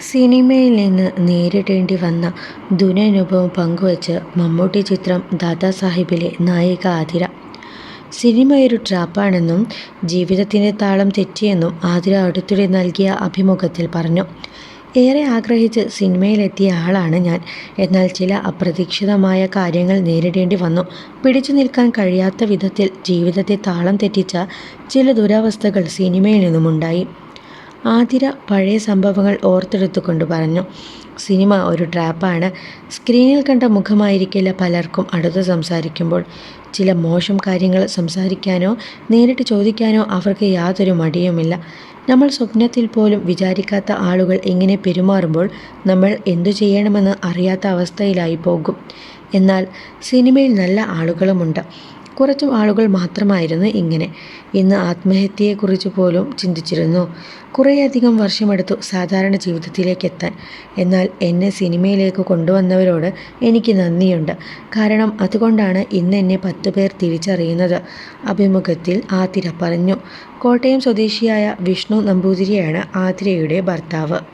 സിനിമയിൽ നിന്ന് നേരിടേണ്ടി വന്ന ദുരനുഭവം പങ്കുവച്ച് മമ്മൂട്ടി ചിത്രം ദാദാസാഹിബിലെ നായിക ആതിര. സിനിമയൊരു ട്രാപ്പാണെന്നും ജീവിതത്തിന്റെ താളം തെറ്റിയെന്നും ആതിര അടുത്തിടെ നൽകിയ അഭിമുഖത്തിൽ പറഞ്ഞു. ഏറെ ആഗ്രഹിച്ച് സിനിമയിലെത്തിയ ആളാണ് ഞാൻ. എന്നാൽ ചില അപ്രതീക്ഷിതമായ കാര്യങ്ങൾ നേരിടേണ്ടി വന്നു. പിടിച്ചു നിൽക്കാൻ കഴിയാത്ത വിധത്തിൽ ജീവിതത്തെ താളം തെറ്റിച്ച ചില ദുരവസ്ഥകൾ സിനിമയിൽ നിന്നുമുണ്ടായി. ആതിര പഴയ സംഭവങ്ങൾ ഓർത്തെടുത്തുകൊണ്ട് പറഞ്ഞു. സിനിമ ഒരു ട്രാപ്പാണ്. സ്ക്രീനിൽ കണ്ട മുഖമായിരിക്കില്ല പലർക്കും അടുത്ത് സംസാരിക്കുമ്പോൾ. ചില മോശം കാര്യങ്ങൾ സംസാരിക്കാനോ നേരിട്ട് ചോദിക്കാനോ അവർക്ക് യാതൊരു മടിയുമില്ല. നമ്മൾ സ്വപ്നത്തിൽ പോലും വിചാരിക്കാത്ത ആളുകൾ എങ്ങനെ പെരുമാറുമ്പോൾ നമ്മൾ എന്തു ചെയ്യണമെന്ന് അറിയാത്ത അവസ്ഥയിലായി പോകും എന്നാൽ സിനിമയിൽ നല്ല ആളുകളുമുണ്ട്. കുറച്ചു ആളുകൾ മാത്രമായിരുന്നു ഇങ്ങനെ. ഇന്ന് ആത്മഹത്യയെക്കുറിച്ച് പോലും ചിന്തിച്ചിരുന്നു. കുറേയധികം വർഷമെടുത്തു സാധാരണ ജീവിതത്തിലേക്ക് എത്താൻ എന്നാൽ എന്നെ സിനിമയിലേക്ക് കൊണ്ടുവന്നവരോട് എനിക്ക് നന്ദിയുണ്ട്. കാരണം അതുകൊണ്ടാണ് ഇന്ന് എന്നെ പത്ത് പേർ തിരിച്ചറിയുന്നത്. അഭിമുഖത്തിൽ ആതിര പറഞ്ഞു. കോട്ടയം സ്വദേശിയായ വിഷ്ണു നമ്പൂതിരിയാണ് ആതിരയുടെ ഭർത്താവ്.